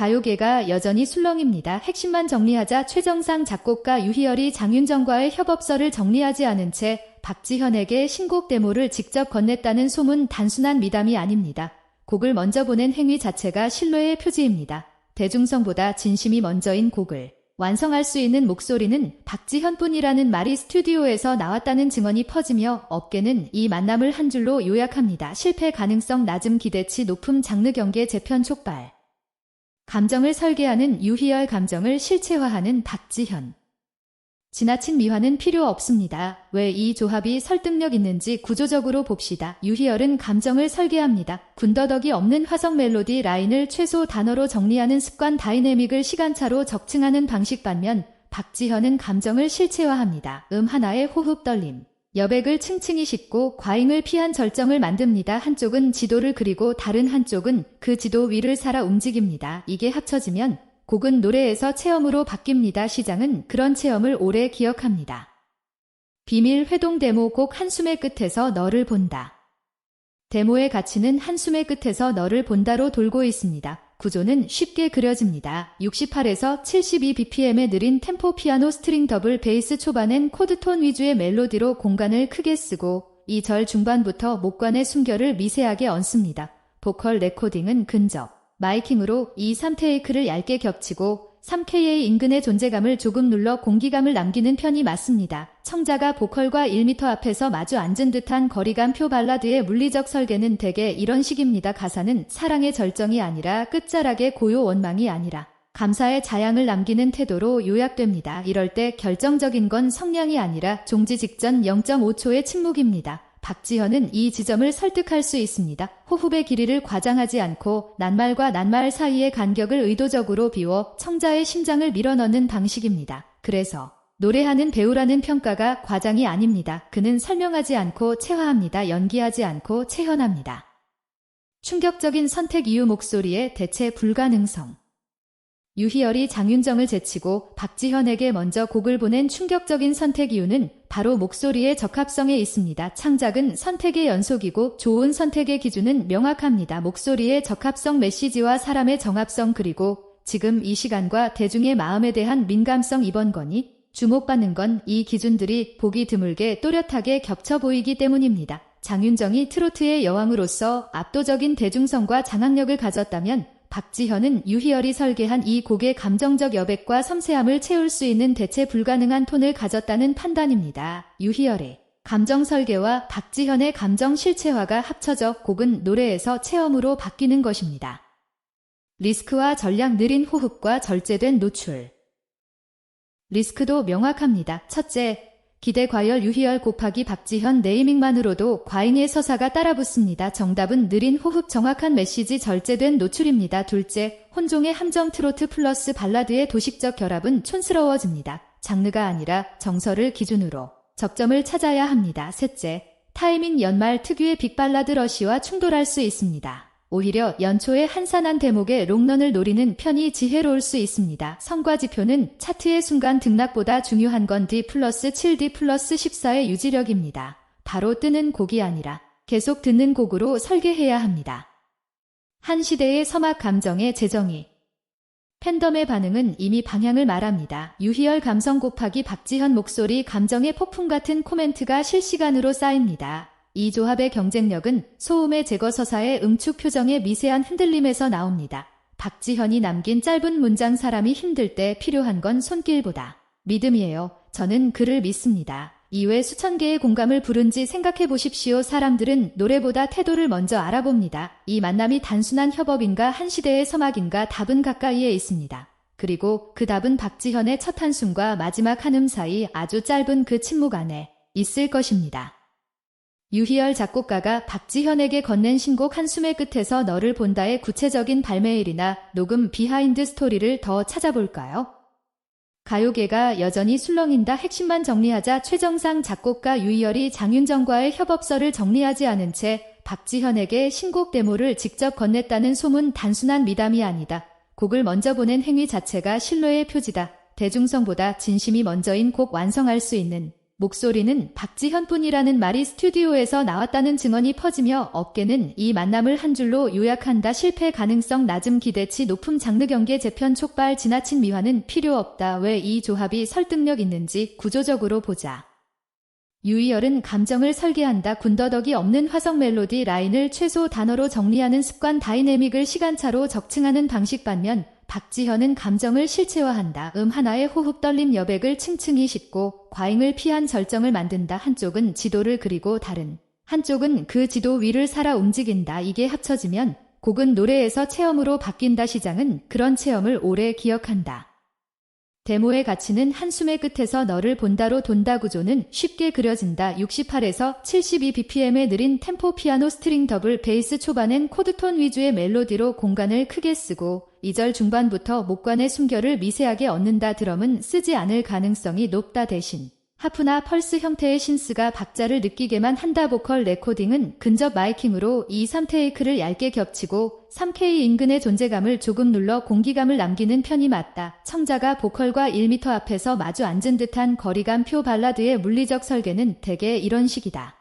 가요계가 여전히 술렁입니다. 핵심만 정리하자 최정상 작곡가 유희열이 장윤정과의 협업서를 정리하지 않은 채 박지현에게 신곡 데모를 직접 건넸다는 소문 단순한 미담이 아닙니다. 곡을 먼저 보낸 행위 자체가 신뢰의 표지입니다. 대중성보다 진심이 먼저인 곡을 완성할 수 있는 목소리는 박지현뿐이라는 말이 스튜디오에서 나왔다는 증언이 퍼지며 업계는 이 만남을 한 줄로 요약합니다. 실패 가능성 낮음 기대치 높음 장르 경계 재편 촉발. 감정을 설계하는 유희열 감정을 실체화하는 박지현. 지나친 미화는 필요 없습니다. 왜 이 조합이 설득력 있는지 구조적으로 봅시다. 유희열은 감정을 설계합니다. 군더더기 없는 화성 멜로디 라인을 최소 단어로 정리하는 습관 다이내믹을 시간차로 적층하는 방식 반면 박지현은 감정을 실체화합니다. 음 하나의 호흡 떨림. 여백을 층층이 싣고 과잉을 피한 절정을 만듭니다. 한쪽은 지도를 그리고 다른 한쪽은 그 지도 위를 살아 움직입니다. 이게 합쳐지면 곡은 노래에서 체험으로 바뀝니다. 시장은 그런 체험을 오래 기억합니다. 비밀 회동 데모 곡 한숨의 끝에서 너를 본다. 데모의 가치는 한숨의 끝에서 너를 본다로 돌고 있습니다. 구조는 쉽게 그려집니다. 68에서 72bpm의 느린 템포 피아노 스트링 더블 베이스 초반엔 코드톤 위주의 멜로디로 공간을 크게 쓰고 이 절 중반부터 목관의 숨결을 미세하게 얹습니다. 보컬 레코딩은 근접. 마이킹으로 이 3테이크를 얇게 겹치고 3K의 인근의 존재감을 조금 눌러 공기감을 남기는 편이 맞습니다. 청자가 보컬과 1m 앞에서 마주 앉은 듯한 거리감 표 발라드의 물리적 설계는 대개 이런 식입니다. 가사는 사랑의 절정이 아니라 끝자락의 고요 원망이 아니라 감사의 자양을 남기는 태도로 요약됩니다. 이럴 때 결정적인 건 성량이 아니라 종지 직전 0.5초의 침묵입니다. 박지현은 이 지점을 설득할 수 있습니다. 호흡의 길이를 과장하지 않고 낱말과 낱말 사이의 간격을 의도적으로 비워 청자의 심장을 밀어넣는 방식입니다. 그래서 노래하는 배우라는 평가가 과장이 아닙니다. 그는 설명하지 않고 체화합니다. 연기하지 않고 체현합니다. 충격적인 선택 이유 목소리의 대체 불가능성. 유희열이 장윤정을 제치고 박지현에게 먼저 곡을 보낸 충격적인 선택 이유는 바로 목소리의 적합성에 있습니다. 창작은 선택의 연속이고 좋은 선택의 기준은 명확합니다. 목소리의 적합성 메시지와 사람의 정합성 그리고 지금 이 시간과 대중의 마음에 대한 민감성 이번 건이 주목받는 건 이 기준들이 보기 드물게 또렷하게 겹쳐 보이기 때문입니다. 장윤정이 트로트의 여왕으로서 압도적인 대중성과 장악력을 가졌다면 박지현은 유희열이 설계한 이 곡의 감정적 여백과 섬세함을 채울 수 있는 대체 불가능한 톤을 가졌다는 판단입니다. 유희열의 감정 설계와 박지현의 감정 실체화가 합쳐져 곡은 노래에서 체험으로 바뀌는 것입니다. 리스크와 전략 느린 호흡과 절제된 노출. 리스크도 명확합니다. 첫째, 기대 과열 유희열 곱하기 박지현 네이밍만으로도 과잉의 서사가 따라붙습니다. 정답은 느린 호흡 정확한 메시지 절제된 노출입니다. 둘째, 혼종의 함정 트로트 플러스 발라드의 도식적 결합은 촌스러워집니다. 장르가 아니라 정서를 기준으로 적점을 찾아야 합니다. 셋째, 타이밍 연말 특유의 빅발라드 러시와 충돌할 수 있습니다. 오히려 연초의 한산한 대목의 롱런을 노리는 편이 지혜로울 수 있습니다. 성과 지표는 차트의 순간 등락보다 중요한 건 D 플러스 7 D 플러스 14의 유지력입니다. 바로 뜨는 곡이 아니라 계속 듣는 곡으로 설계해야 합니다. 한 시대의 서막 감정의 재정의 팬덤의 반응은 이미 방향을 말합니다. 유희열 감성 곱하기 박지현 목소리 감정의 폭풍 같은 코멘트가 실시간으로 쌓입니다. 이 조합의 경쟁력은 소음의 제거 서사의 응축 표정의 미세한 흔들림에서 나옵니다. 박지현이 남긴 짧은 문장 사람이 힘들 때 필요한 건 손길보다 믿음이에요. 저는 그를 믿습니다. 이외 수천 개의 공감을 부른지 생각해 보십시오. 사람들은 노래보다 태도를 먼저 알아봅니다. 이 만남이 단순한 협업인가 한 시대의 서막인가 답은 가까이에 있습니다. 그리고 그 답은 박지현의 첫 한숨과 마지막 한음 사이 아주 짧은 그 침묵 안에 있을 것입니다. 유희열 작곡가가 박지현에게 건넨 신곡 한숨의 끝에서 너를 본다의 구체적인 발매일이나 녹음 비하인드 스토리를 더 찾아볼까요? 가요계가 여전히 술렁인다 핵심만 정리하자 최정상 작곡가 유희열이 장윤정과의 협업서를 정리하지 않은 채 박지현에게 신곡 데모를 직접 건넸다는 소문 단순한 미담이 아니다. 곡을 먼저 보낸 행위 자체가 신뢰의 표지다. 대중성보다 진심이 먼저인 곡 완성할 수 있는 목소리는 박지현뿐이라는 말이 스튜디오에서 나왔다는 증언이 퍼지며 업계는 이 만남을 한 줄로 요약한다. 실패 가능성 낮음 기대치 높음 장르 경계 재편 촉발 지나친 미화는 필요 없다. 왜 이 조합이 설득력 있는지 구조적으로 보자. 유희열은 감정을 설계한다. 군더더기 없는 화성 멜로디 라인을 최소 단어로 정리하는 습관 다이내믹을 시간차로 적층하는 방식 반면 박지현은 감정을 실체화한다. 음 하나의 호흡 떨림 여백을 층층이 싣고 과잉을 피한 절정을 만든다. 한쪽은 지도를 그리고 다른 한쪽은 그 지도 위를 살아 움직인다. 이게 합쳐지면 곡은 노래에서 체험으로 바뀐다. 시장은 그런 체험을 오래 기억한다. 데모의 가치는 한숨의 끝에서 너를 본다로 돈다 구조는 쉽게 그려진다. 68에서 72bpm의 느린 템포 피아노 스트링 더블 베이스 초반엔 코드톤 위주의 멜로디로 공간을 크게 쓰고 2절 중반부터 목관의 숨결을 미세하게 얻는다. 드럼은 쓰지 않을 가능성이 높다 대신 하프나 펄스 형태의 신스가 박자를 느끼게만 한다 보컬 레코딩은 근접 마이킹으로 2, 3테이크를 얇게 겹치고 3K 인근의 존재감을 조금 눌러 공기감을 남기는 편이 맞다. 청자가 보컬과 1m 앞에서 마주 앉은 듯한 거리감 표 발라드의 물리적 설계는 대개 이런 식이다.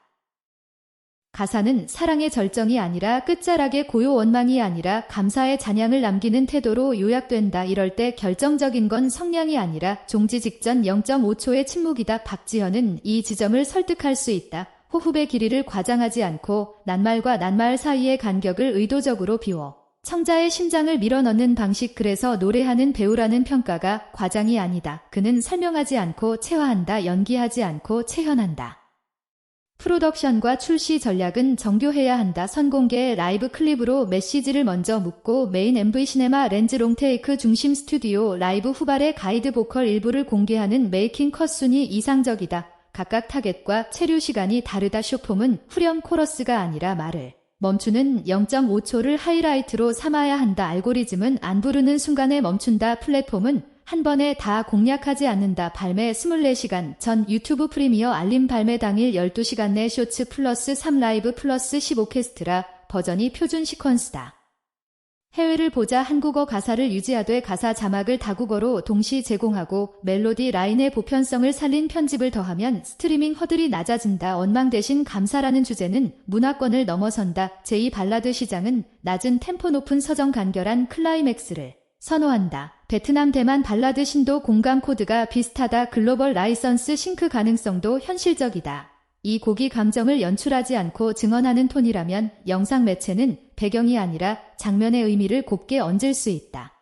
가사는 사랑의 절정이 아니라 끝자락의 고요 원망이 아니라 감사의 잔향을 남기는 태도로 요약된다. 이럴 때 결정적인 건 성량이 아니라 종지 직전 0.5초의 침묵이다. 박지현은 이 지점을 설득할 수 있다. 호흡의 길이를 과장하지 않고 낱말과 낱말 사이의 간격을 의도적으로 비워 청자의 심장을 밀어넣는 방식 그래서 노래하는 배우라는 평가가 과장이 아니다. 그는 설명하지 않고 체화한다. 연기하지 않고 체현한다. 프로덕션과 출시 전략은 정교해야 한다. 선공개의 라이브 클립으로 메시지를 먼저 묻고 메인 MV 시네마 렌즈 롱테이크 중심 스튜디오 라이브 후발의 가이드 보컬 일부를 공개하는 메이킹 컷 순이 이상적이다. 각각 타겟과 체류 시간이 다르다. 쇼폼은 후렴 코러스가 아니라 말을 멈추는 0.5초를 하이라이트로 삼아야 한다. 알고리즘은 안 부르는 순간에 멈춘다. 플랫폼은 한 번에 다 공략하지 않는다. 발매 24시간 전 유튜브 프리미어 알림 발매 당일 12시간 내 쇼츠 플러스 3 라이브 플러스 15캐스트라 버전이 표준 시퀀스다. 해외를 보자 한국어 가사를 유지하되 가사 자막을 다국어로 동시 제공하고 멜로디 라인의 보편성을 살린 편집을 더하면 스트리밍 허들이 낮아진다. 원망 대신 감사라는 주제는 문화권을 넘어선다. 제2 발라드 시장은 낮은 템포 높은 서정 간결한 클라이맥스를 선호한다. 베트남 대만 발라드 신도 공감 코드가 비슷하다. 글로벌 라이선스 싱크 가능성도 현실적이다. 이 곡이 감정을 연출하지 않고 증언하는 톤이라면 영상 매체는 배경이 아니라 장면의 의미를 곱게 얹을 수 있다.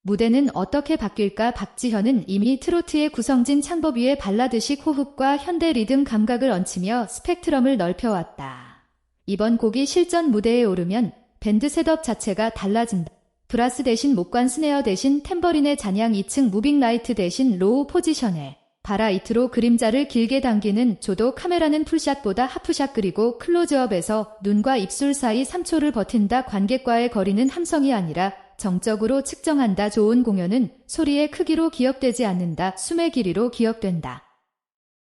무대는 어떻게 바뀔까 박지현은 이미 트로트의 구성진 창법 위에 발라드식 호흡과 현대 리듬 감각을 얹히며 스펙트럼을 넓혀왔다. 이번 곡이 실전 무대에 오르면 밴드 셋업 자체가 달라진다. 브라스 대신 목관 스네어 대신 탬버린의 잔향 2층 무빙 라이트 대신 로우 포지션에 바라이트로 그림자를 길게 당기는 조도 카메라는 풀샷보다 하프샷 그리고 클로즈업에서 눈과 입술 사이 3초를 버틴다 관객과의 거리는 함성이 아니라 정적으로 측정한다 좋은 공연은 소리의 크기로 기억되지 않는다 숨의 길이로 기억된다.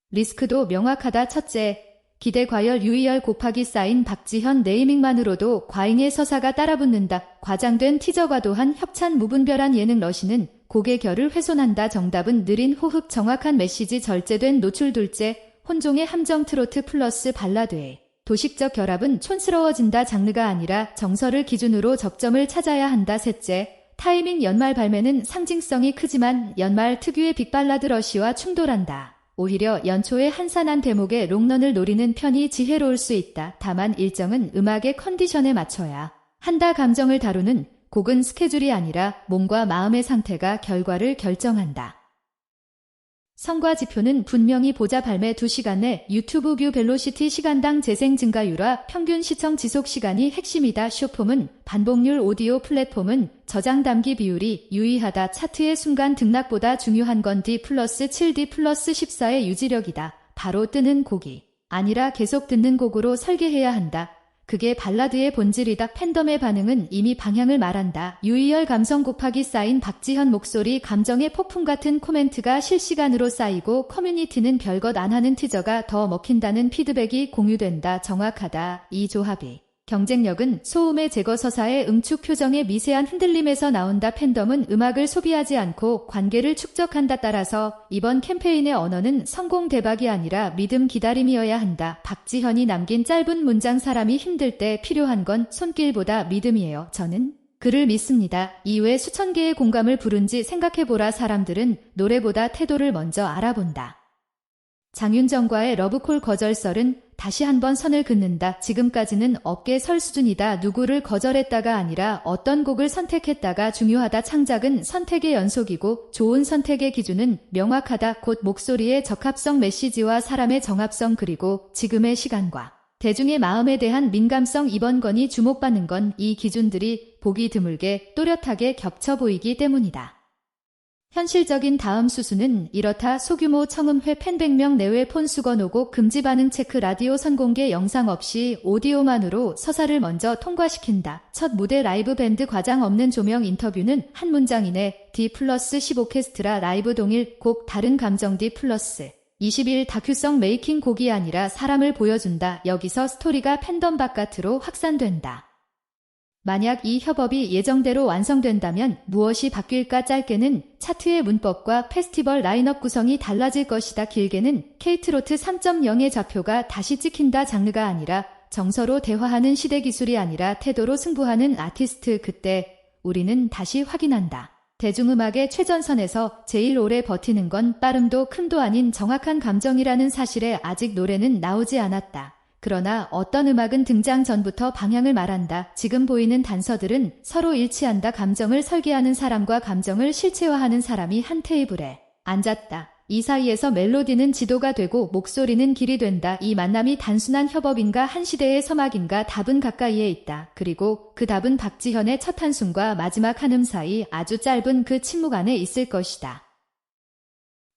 리스크도 명확하다 첫째 기대 과열 유의열 곱하기 쌓인 박지현 네이밍만으로도 과잉의 서사가 따라붙는다. 과장된 티저과 도한 협찬 무분별한 예능 러시는 곡의 결을 훼손한다. 정답은 느린 호흡 정확한 메시지 절제된 노출 둘째 혼종의 함정 트로트 플러스 발라드의 도식적 결합은 촌스러워진다. 장르가 아니라 정서를 기준으로 접점을 찾아야 한다. 셋째 타이밍 연말 발매는 상징성이 크지만 연말 특유의 빅발라드 러시와 충돌한다. 오히려 연초의 한산한 대목에 롱런을 노리는 편이 지혜로울 수 있다. 다만 일정은 음악의 컨디션에 맞춰야 한다. 감정을 다루는 곡은 스케줄이 아니라 몸과 마음의 상태가 결과를 결정한다. 성과 지표는 분명히 보자 발매 2시간 내 유튜브 뷰 벨로시티 시간당 재생 증가율과 평균 시청 지속 시간이 핵심이다. 쇼폼은 반복률 오디오 플랫폼은 저장 담기 비율이 유의하다. 차트의 순간 등락보다 중요한 건 D 플러스 7D 플러스 14의 유지력이다. 바로 뜨는 곡이 아니라 계속 듣는 곡으로 설계해야 한다. 그게 발라드의 본질이다. 팬덤의 반응은 이미 방향을 말한다. 유희열 감성 곱하기 쌓인 박지현 목소리 감정의 폭풍 같은 코멘트가 실시간으로 쌓이고 커뮤니티는 별것 안 하는 티저가 더 먹힌다는 피드백이 공유된다. 정확하다. 이 조합이 경쟁력은 소음의 제거 서사의 응축 표정의 미세한 흔들림에서 나온다. 팬덤은 음악을 소비하지 않고 관계를 축적한다. 따라서 이번 캠페인의 언어는 성공 대박이 아니라 믿음 기다림이어야 한다. 박지현이 남긴 짧은 문장 사람이 힘들 때 필요한 건 손길보다 믿음이에요. 저는 그를 믿습니다. 이외 수천 개의 공감을 부른지 생각해보라 사람들은 노래보다 태도를 먼저 알아본다. 장윤정과의 러브콜 거절설은 다시 한번 선을 긋는다. 지금까지는 업계 설 수준이다. 누구를 거절했다가 아니라 어떤 곡을 선택했다가 중요하다. 창작은 선택의 연속이고 좋은 선택의 기준은 명확하다. 곧 목소리의 적합성 메시지와 사람의 정합성 그리고 지금의 시간과 대중의 마음에 대한 민감성 이번 건이 주목받는 건 이 기준들이 보기 드물게 또렷하게 겹쳐 보이기 때문이다. 현실적인 다음 수순은 이렇다 소규모 청음회 팬 100명 내외 폰 수거 노곡 금지 반응 체크 라디오 선공개 영상 없이 오디오만으로 서사를 먼저 통과시킨다. 첫 무대 라이브 밴드 과장 없는 조명 인터뷰는 한 문장 이내 D 플러스 15캐스트라 라이브 동일 곡 다른 감정 D 플러스 20일 다큐성 메이킹 곡이 아니라 사람을 보여준다. 여기서 스토리가 팬덤 바깥으로 확산된다. 만약 이 협업이 예정대로 완성된다면 무엇이 바뀔까 짧게는 차트의 문법과 페스티벌 라인업 구성이 달라질 것이다 길게는 케이트로트 3.0의 좌표가 다시 찍힌다 장르가 아니라 정서로 대화하는 시대 기술이 아니라 태도로 승부하는 아티스트 그때 우리는 다시 확인한다. 대중음악의 최전선에서 제일 오래 버티는 건 빠름도 큰도 아닌 정확한 감정이라는 사실에 아직 노래는 나오지 않았다. 그러나 어떤 음악은 등장 전부터 방향을 말한다. 지금 보이는 단서들은 서로 일치한다. 감정을 설계하는 사람과 감정을 실체화하는 사람이 한 테이블에 앉았다. 이 사이에서 멜로디는 지도가 되고 목소리는 길이 된다. 이 만남이 단순한 협업인가 한 시대의 서막인가 답은 가까이에 있다. 그리고 그 답은 박지현의 첫 한숨과 마지막 한음 사이 아주 짧은 그 침묵 안에 있을 것이다.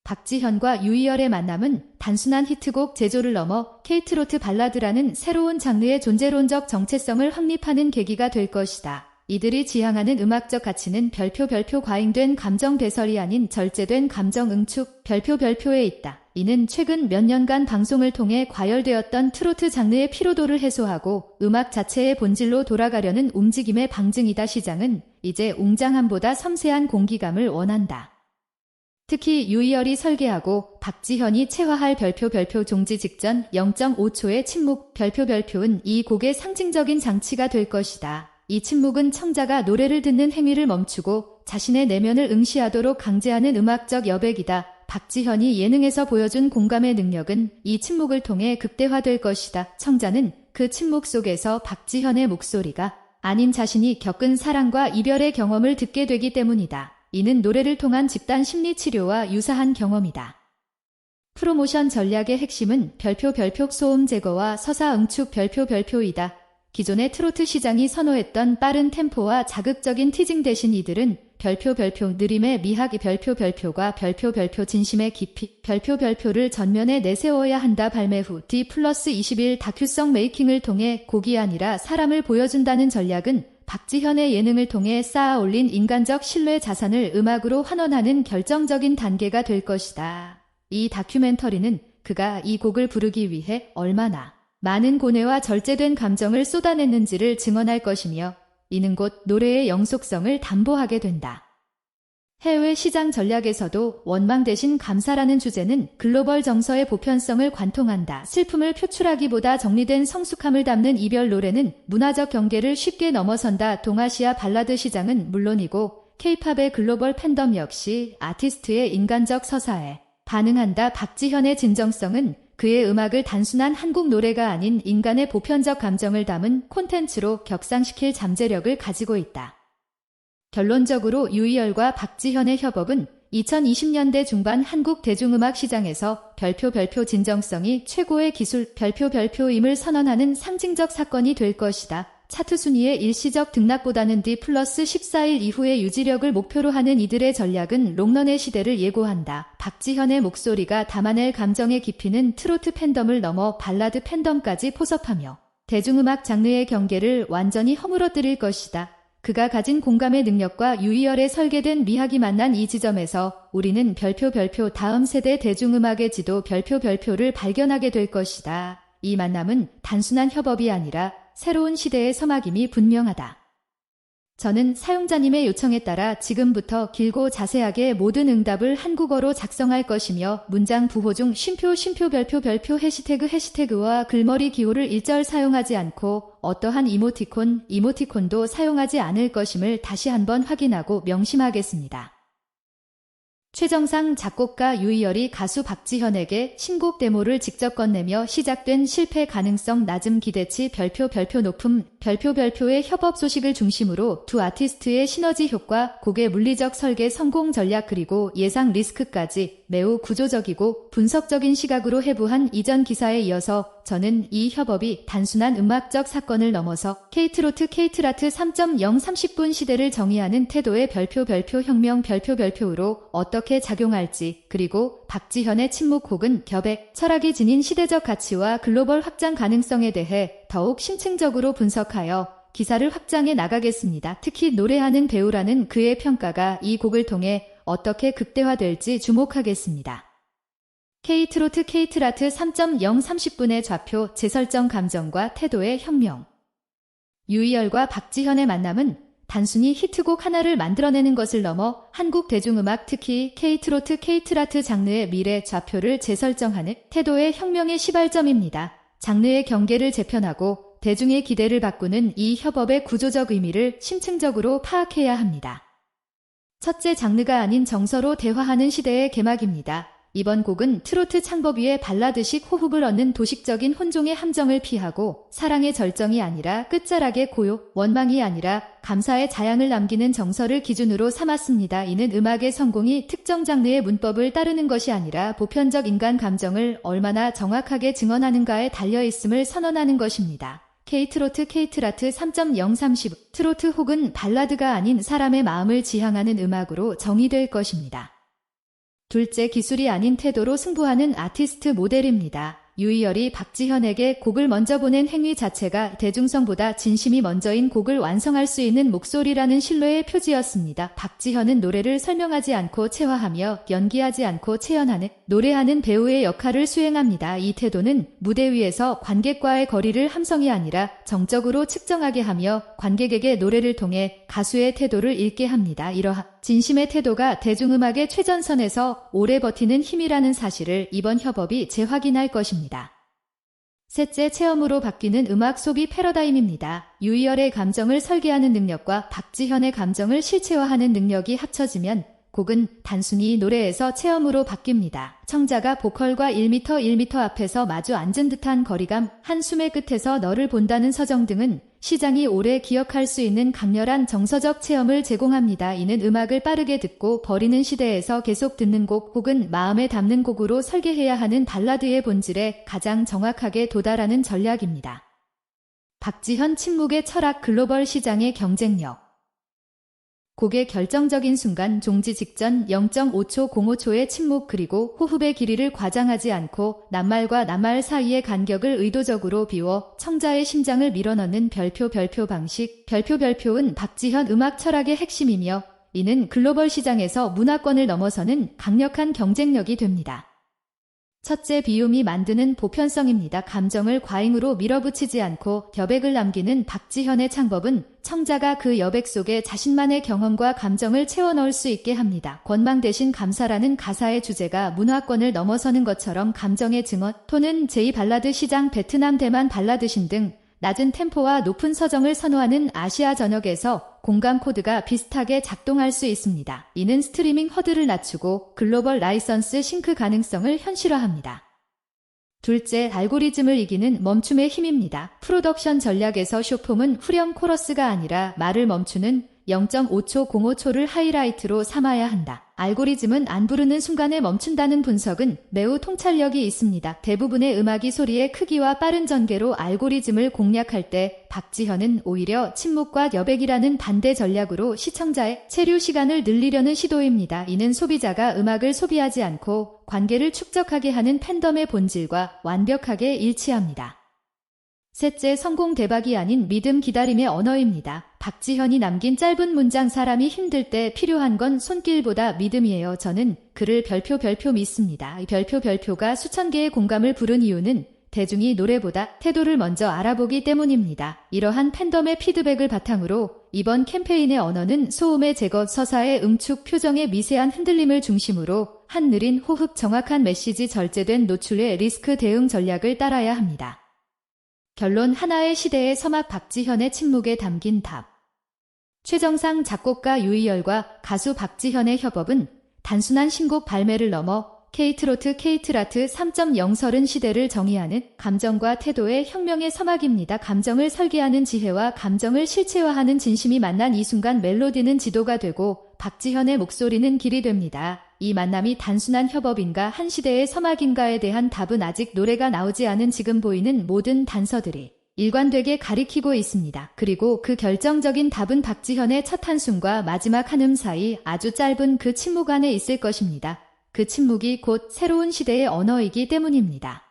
박지현과 유이열의 만남은 단순한 히트곡 제조를 넘어 케이트로트 발라드라는 새로운 장르의 존재론적 정체성을 확립하는 계기가 될 것이다. 이들이 지향하는 음악적 가치는 별표 별표 과잉된 감정 배설이 아닌 절제된 감정 응축 별표 별표에 있다. 이는 최근 몇 년간 방송을 통해 과열되었던 트로트 장르의 피로도를 해소하고 음악 자체의 본질로 돌아가려는 움직임의 방증이다. 시장은 이제 웅장함보다 섬세한 공기감을 원한다. 특히 유이열이 설계하고 박지현이 체화할 별표 별표 종지 직전 0.5초의 침묵 별표 별표는 이 곡의 상징적인 장치가 될 것이다. 이 침묵은 청자가 노래를 듣는 행위를 멈추고 자신의 내면을 응시하도록 강제하는 음악적 여백이다. 박지현이 예능에서 보여준 공감의 능력은 이 침묵을 통해 극대화될 것이다. 청자는 그 침묵 속에서 박지현의 목소리가 아닌 자신이 겪은 사랑과 이별의 경험을 듣게 되기 때문이다. 이는 노래를 통한 집단 심리 치료와 유사한 경험이다. 프로모션 전략의 핵심은 별표 별표 소음 제거와 서사 응축 별표 별표이다. 기존의 트로트 시장이 선호했던 빠른 템포와 자극적인 티징 대신 이들은 별표 별표 느림의 미학이 별표 별표가 별표 별표 진심의 깊이 별표 별표를 전면에 내세워야 한다 발매 후 D 플러스 21 다큐성 메이킹을 통해 곡이 아니라 사람을 보여준다는 전략은 박지현의 예능을 통해 쌓아 올린 인간적 신뢰 자산을 음악으로 환원하는 결정적인 단계가 될 것이다. 이 다큐멘터리는 그가 이 곡을 부르기 위해 얼마나 많은 고뇌와 절제된 감정을 쏟아냈는지를 증언할 것이며 이는 곧 노래의 영속성을 담보하게 된다. 해외 시장 전략에서도 원망 대신 감사라는 주제는 글로벌 정서의 보편성을 관통한다. 슬픔을 표출하기보다 정리된 성숙함을 담는 이별 노래는 문화적 경계를 쉽게 넘어선다. 동아시아 발라드 시장은 물론이고 케이팝의 글로벌 팬덤 역시 아티스트의 인간적 서사에 반응한다. 박지현의 진정성은 그의 음악을 단순한 한국 노래가 아닌 인간의 보편적 감정을 담은 콘텐츠로 격상시킬 잠재력을 가지고 있다. 결론적으로 유이열과 박지현의 협업은 2020년대 중반 한국 대중음악 시장에서 별표 별표 진정성이 최고의 기술 별표 별표임을 선언하는 상징적 사건이 될 것이다. 차트 순위의 일시적 등락보다는 D 플러스 14일 이후의 유지력을 목표로 하는 이들의 전략은 롱런의 시대를 예고한다. 박지현의 목소리가 담아낼 감정의 깊이는 트로트 팬덤을 넘어 발라드 팬덤까지 포섭하며 대중음악 장르의 경계를 완전히 허물어뜨릴 것이다. 그가 가진 공감의 능력과 유희열에 설계된 미학이 만난 이 지점에서 우리는 별표 별표 다음 세대 대중음악의 지도 별표 별표를 발견하게 될 것이다. 이 만남은 단순한 협업이 아니라 새로운 시대의 서막임이 분명하다. 저는 사용자님의 요청에 따라 지금부터 길고 자세하게 모든 응답을 한국어로 작성할 것이며 문장 부호 중 쉼표, 쉼표, 별표, 별표, 해시태그, 해시태그와 글머리 기호를 일절 사용하지 않고 어떠한 이모티콘, 이모티콘도 사용하지 않을 것임을 다시 한번 확인하고 명심하겠습니다. 최정상 작곡가 유희열이 가수 박지현에게 신곡 데모를 직접 건네며 시작된 실패 가능성 낮음 기대치 별표 별표 높음 별표 별표의 협업 소식을 중심으로 두 아티스트의 시너지 효과, 곡의 물리적 설계 성공 전략 그리고 예상 리스크까지 매우 구조적이고 분석적인 시각으로 해부한 이전 기사에 이어서 저는 이 협업이 단순한 음악적 사건을 넘어서 케이트로트 케이트라트 3.0 30분 시대를 정의하는 태도의 별표 별표 혁명 별표 별표로 어떻게 작용할지 그리고 박지현의 침묵 혹은 겹백 철학이 지닌 시대적 가치와 글로벌 확장 가능성에 대해 더욱 심층적으로 분석하여 기사를 확장해 나가겠습니다. 특히 노래하는 배우라는 그의 평가가 이 곡을 통해 어떻게 극대화될지 주목하겠습니다. K트로트 K트라트 3.0 30분의 좌표 재설정 감정과 태도의 혁명 유희열과 박지현의 만남은 단순히 히트곡 하나를 만들어내는 것을 넘어 한국 대중음악 특히 K트로트 K트라트 장르의 미래 좌표를 재설정하는 태도의 혁명의 시발점입니다. 장르의 경계를 재편하고 대중의 기대를 바꾸는 이 협업의 구조적 의미를 심층적으로 파악해야 합니다. 첫째 장르가 아닌 정서로 대화하는 시대의 개막입니다. 이번 곡은 트로트 창법 위에 발라드식 호흡을 얻는 도식적인 혼종의 함정을 피하고 사랑의 절정이 아니라 끝자락의 고요, 원망이 아니라 감사의 자양을 남기는 정서를 기준으로 삼았습니다. 이는 음악의 성공이 특정 장르의 문법을 따르는 것이 아니라 보편적 인간 감정을 얼마나 정확하게 증언하는가에 달려 있음을 선언하는 것입니다. K트로트 K트라트 3.0 30 트로트 혹은 발라드가 아닌 사람의 마음을 지향하는 음악으로 정의될 것입니다. 둘째 기술이 아닌 태도로 승부하는 아티스트 모델입니다. 유희열이 박지현에게 곡을 먼저 보낸 행위 자체가 대중성보다 진심이 먼저인 곡을 완성할 수 있는 목소리라는 신뢰의 표지였습니다. 박지현은 노래를 설명하지 않고 체화하며 연기하지 않고 체현하는 노래하는 배우의 역할을 수행합니다. 이 태도는 무대 위에서 관객과의 거리를 함성이 아니라 정적으로 측정하게 하며 관객에게 노래를 통해 가수의 태도를 읽게 합니다. 이러한 진심의 태도가 대중음악의 최전선에서 오래 버티는 힘이라는 사실을 이번 협업이 재확인할 것입니다. 셋째 체험으로 바뀌는 음악 소비 패러다임입니다. 유희열의 감정을 설계하는 능력과 박지현의 감정을 실체화하는 능력이 합쳐지면 곡은 단순히 노래에서 체험으로 바뀝니다. 청자가 보컬과 1m 1m 앞에서 마주 앉은 듯한 거리감, 한숨의 끝에서 너를 본다는 서정 등은 시장이 오래 기억할 수 있는 강렬한 정서적 체험을 제공합니다. 이는 음악을 빠르게 듣고 버리는 시대에서 계속 듣는 곡 혹은 마음에 담는 곡으로 설계해야 하는 발라드의 본질에 가장 정확하게 도달하는 전략입니다. 박지현 침묵의 철학 글로벌 시장의 경쟁력 곡의 결정적인 순간 종지 직전 0.5초 05초의 침묵 그리고 호흡의 길이를 과장하지 않고 낱말과 낱말 사이의 간격을 의도적으로 비워 청자의 심장을 밀어넣는 별표 별표 방식 별표 별표는 박지현 음악 철학의 핵심이며 이는 글로벌 시장에서 문화권을 넘어서는 강력한 경쟁력이 됩니다. 첫째 비움이 만드는 보편성입니다. 감정을 과잉으로 밀어붙이지 않고 여백을 남기는 박지현의 창법은 청자가 그 여백 속에 자신만의 경험과 감정을 채워넣을 수 있게 합니다. 권망 대신 감사라는 가사의 주제가 문화권을 넘어서는 것처럼 감정의 증언, 톤은 제2 발라드 시장 베트남 대만 발라드신 등 낮은 템포와 높은 서정을 선호하는 아시아 전역에서 공감 코드가 비슷하게 작동할 수 있습니다. 이는 스트리밍 허들을 낮추고 글로벌 라이선스 싱크 가능성을 현실화합니다. 둘째, 알고리즘을 이기는 멈춤의 힘입니다. 프로덕션 전략에서 쇼폼은 후렴 코러스가 아니라 말을 멈추는 0.5초 05초를 하이라이트로 삼아야 한다. 알고리즘은 안 부르는 순간에 멈춘다는 분석은 매우 통찰력이 있습니다. 대부분의 음악이 소리의 크기와 빠른 전개로 알고리즘을 공략할 때 박지현은 오히려 침묵과 여백이라는 반대 전략으로 시청자의 체류 시간을 늘리려는 시도입니다. 이는 소비자가 음악을 소비하지 않고 관계를 축적하게 하는 팬덤의 본질과 완벽하게 일치합니다. 셋째 성공 대박이 아닌 믿음 기다림의 언어입니다. 박지현이 남긴 짧은 문장 사람이 힘들 때 필요한 건 손길보다 믿음이에요. 저는 그를 별표 별표 믿습니다. 별표 별표가 수천 개의 공감을 부른 이유는 대중이 노래보다 태도를 먼저 알아보기 때문입니다. 이러한 팬덤의 피드백을 바탕으로 이번 캠페인의 언어는 소음의 제거 서사의 응축 표정의 미세한 흔들림을 중심으로 한 느린 호흡 정확한 메시지 절제된 노출의 리스크 대응 전략을 따라야 합니다. 결론 하나의 시대의 서막 박지현의 침묵에 담긴 답. 최정상 작곡가 유희열과 가수 박지현의 협업은 단순한 신곡 발매를 넘어 K트로트 K트라트 3.0 서른 시대를 정의하는 감정과 태도의 혁명의 서막입니다. 감정을 설계하는 지혜와 감정을 실체화하는 진심이 만난 이 순간 멜로디는 지도가 되고 박지현의 목소리는 길이 됩니다. 이 만남이 단순한 협업인가 한 시대의 서막인가에 대한 답은 아직 노래가 나오지 않은 지금 보이는 모든 단서들이 일관되게 가리키고 있습니다. 그리고 그 결정적인 답은 박지현의 첫 한숨과 마지막 한음 사이 아주 짧은 그 침묵 안에 있을 것입니다. 그 침묵이 곧 새로운 시대의 언어이기 때문입니다.